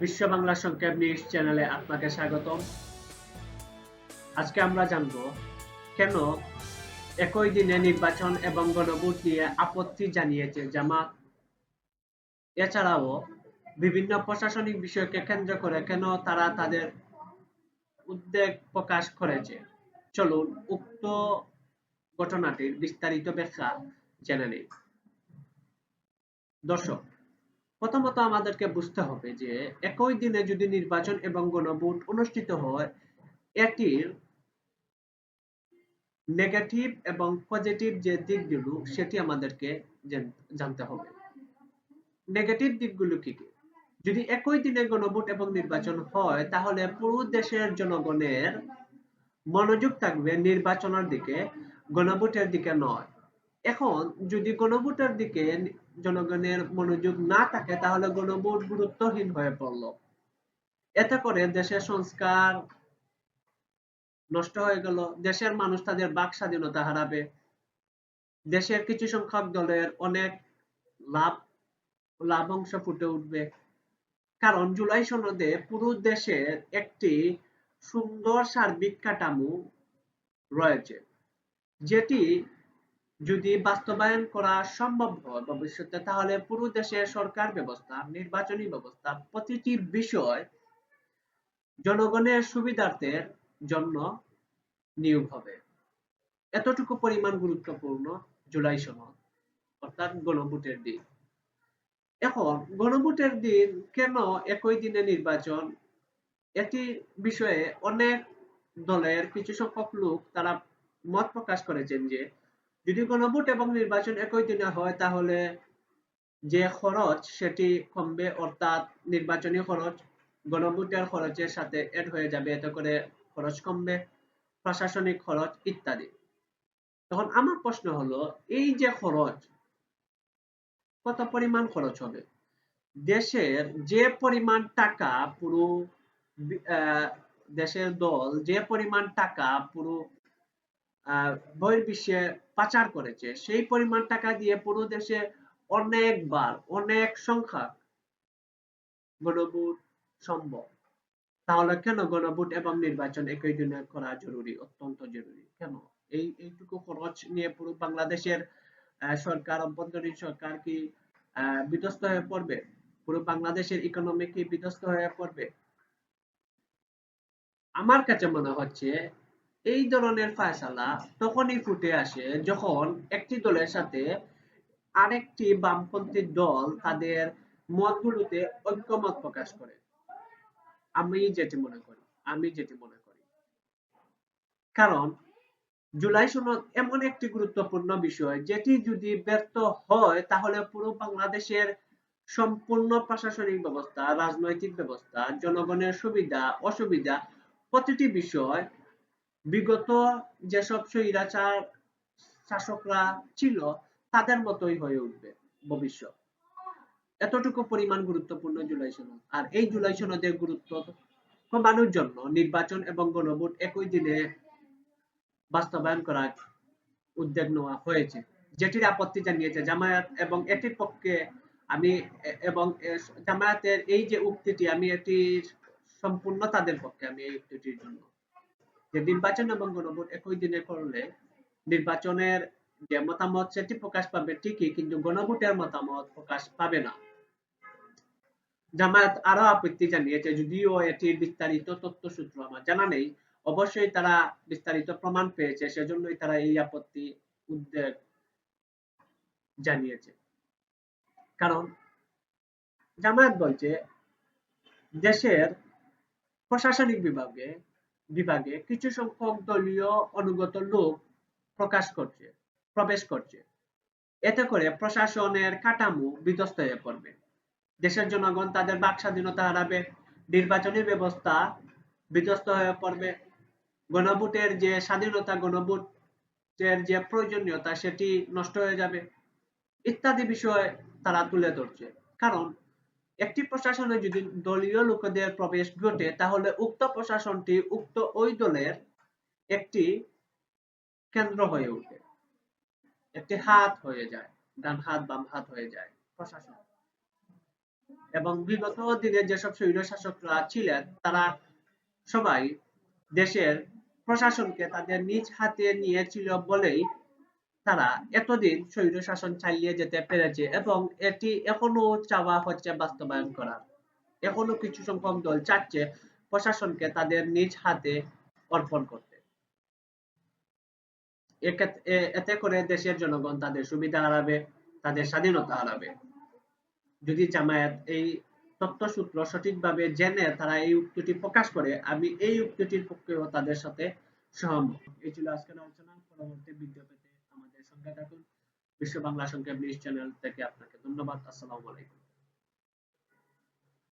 বিশ্ব বাংলা সংক্ষেপ নিউজ চ্যানেলে আপনাকে স্বাগতম। আজকে আমরা জানব, কেন একই দিনে নির্বাচন এবং গণভোট নিয়ে আপত্তি জানিয়েছে জামাত? এছাড়াও বিভিন্ন প্রশাসনিক বিষয়কে কেন্দ্র করে কেন তারা তাদের উদ্বেগ প্রকাশ করেছে? চলুন উক্ত ঘটনাটির বিস্তারিত ব্যাখ্যা জেনে নেই। দর্শক প্রথমত আমাদেরকে বুঝতে হবে যে একই দিনে যদি নির্বাচন এবং গণভোট অনুষ্ঠিত হয়, এটির নেগেটিভ এবং পজিটিভ যে দিকগুলো সেটি আমাদেরকে জানতে হবে। নেগেটিভ দিকগুলো কি কি? যদি একই দিনে গণভোট এবং নির্বাচন হয়, তাহলে পুরো দেশের জনগণের মনোযোগ থাকবে নির্বাচনের দিকে, গণভোটের দিকে নয়। এখন যদি গণভোটের দিকে জনগণের মনোযোগ না থাকে, তাহলে গণভোট গুরুত্বহীন হয়ে পড়ল। এতে করে দেশের সংস্কার নষ্ট হয়ে গেল। দেশের মানুষ তাদের বাক স্বাধীনতা হারাবে। দেশের কিছু সংখ্যক দলের অনেক লাভ লাভ অংশ ফুটে উঠবে। কারণ জুলাই সনদে পুরো দেশের একটি সুন্দর সার্বিক কাঠামো রয়েছে, যেটি যদি বাস্তবায়ন করা সম্ভব হয় ভবিষ্যতে, তাহলে পুরো দেশের সরকার ব্যবস্থা, নির্বাচনী ব্যবস্থা, প্রতিটি বিষয় জনগণের সুবিধার্থের জন্য নিয়োগ হবে। এতটুকু পরিমাণ গুরুত্বপূর্ণ জুলাই সনদ, অর্থাৎ গণভোটের দিন। এখন, গণভোটের দিন কেন একই দিনে নির্বাচন? এটি বিষয়ে অনেক দলের কিছু সংখ্যক লোক তারা মত প্রকাশ করেছেন যে যদি গণভোট এবং নির্বাচন একই দিনে হয়, তাহলে যে খরচ সেটি কমবে, অর্থাৎ নির্বাচনী খরচ, গণভোটের খরচের সাথে এড হয়ে যাবে, এতে করে খরচ কমবে, প্রশাসনিক খরচ ইত্যাদি। তখন আমার প্রশ্ন হলো, এই যে খরচ, কত পরিমাণ খরচ হবে? দেশের যে পরিমাণ টাকা পুরো দেশের দল যে পরিমাণ টাকা পুরো বহির্বিশ্বে পাচার করেছে। সেই পরিমাণ টাকা দিয়ে পুরো দেশে অনেকবার, অনেক সংখ্যা গণভোট সম্ভব। তাহলে কেন গণভোট এবং নির্বাচন একই দিনে করা জরুরি? অত্যন্ত জরুরি। কেন? এই, এইটুকু খরচ নিয়ে পুরো বাংলাদেশের সরকার, অভ্যন্তরীণ সরকার কি বিধ্বস্ত হয়ে পড়বে? পুরো বাংলাদেশের ইকোনমি কি বিধ্বস্ত হয়ে পড়বে? আমার কাছে মনে হচ্ছে এই ধরনের ফায়সালা তখনই ফুটে আসে যখন একটি দলের সাথে আরেকটি বামপন্থী দল তাদের মতগুলোতে ঐক্যমত প্রকাশ করে। আমি যেটি মনে করি, আমি যেটি মনে করি। কারণ জুলাই সনদ এমন একটি গুরুত্বপূর্ণ বিষয় যেটি যদি ব্যর্থ হয় তাহলে পুরো বাংলাদেশের সম্পূর্ণ প্রশাসনিক ব্যবস্থা, রাজনৈতিক ব্যবস্থা, জনগণের সুবিধা, অসুবিধা প্রতিটি বিষয় বিগত যেসব স্বৈরাচার শাসকরা ছিল, তাদের মতোই হয়ে উঠবে ভবিষ্যৎ। এতটুকু পরিমাণ গুরুত্বপূর্ণ জুলাই সনদ। আর এই জুলাই সনদের গুরুত্ব কমানোর জন্য নির্বাচন এবং গণভোট একই দিনে বাস্তবায়ন করার উদ্যোগ নেওয়া হয়েছে। যেটির আপত্তি জানিয়েছে জামায়াত এবং এটির পক্ষে আমি এবং জামায়াতের এই যে উক্তিটি, আমি এটি সম্পূর্ণ তাদের পক্ষে আমি এই উক্তিটির জন্য যে নির্বাচন এবং গণভোট একই দিনে করলে নির্বাচনের যে মতামত সেটি প্রকাশ পাবে ঠিকই, কিন্তু গণভোটের মতামত প্রকাশ পাবে না। জামায়াত আরও আপত্তি জানিয়েছে, যদিও এটির বিস্তারিত তথ্যসূত্র আমার জানা নেই। অবশ্যই তারা বিস্তারিত প্রমাণ পেয়েছে, সেজন্যই তারা এই আপত্তি উদ্বেগ জানিয়েছে। কারণ জামায়াত বলছে, দেশের প্রশাসনিক বিভাগে বিভাগে কিছু সংখ্যক দলীয় অনুগত লোক প্রকাশ করছে, প্রবেশ করছে। এতে করে প্রশাসনের কাঠামো বিধ্বস্ত হয়ে পড়বে। দেশের জনগণ তাদের বাক স্বাধীনতা হারাবে, নির্বাচনী ব্যবস্থা বিধ্বস্ত হয়ে পড়বে। গণভোটের যে স্বাধীনতা, গণভোটের যে প্রয়োজনীয়তা, সেটি নষ্ট হয়ে যাবে। ইত্যাদি বিষয় তারা তুলে ধরছে। কারণ একটি প্রশাসনে যদি দলীয় লোকেদের প্রবেশ ঘটে, তাহলে উক্ত প্রশাসনটি উক্ত ওই দলের একটি কেন্দ্র হয়ে ওঠে। একটি হাত হয়ে যায়, ডান হাত, বাম হাত হয়ে যায় প্রশাসন। এবং বিগত দিনে যেসব স্বৈর শাসকরা ছিলেন, তারা সবাই দেশের প্রশাসনকে তাদের নিজ হাতে নিয়েছিল বলেই তারা এতদিন স্বৈর শাসন চালিয়ে যেতে পেরেছে এবং এটি এখনও চাওয়া হচ্ছে বাস্তবায়ন করার এখনও কিছু সংখ্যক দল চাচ্ছে প্রশাসনকে তাদের নিজ হাতে অর্পণ করতে। এতে করে দেশের জনগণ তাদের সুবিধা হারাবে, তাদের স্বাধীনতা হারাবে। যদি জামায়াত এই তথ্যসূত্র সঠিকভাবে জেনে তারা এই উক্তিটি প্রকাশ করে, আমি এই উক্তিটির পক্ষেও তাদের সাথে সহমত। এই ছিল আজকের আলোচনা। পরবর্তী ভিডিও থাকুন। বিশ্ব বাংলা সংখ্যা নিউজ চ্যানেল থেকে আপনাকে ধন্যবাদ। আসসালামু আলাইকুম।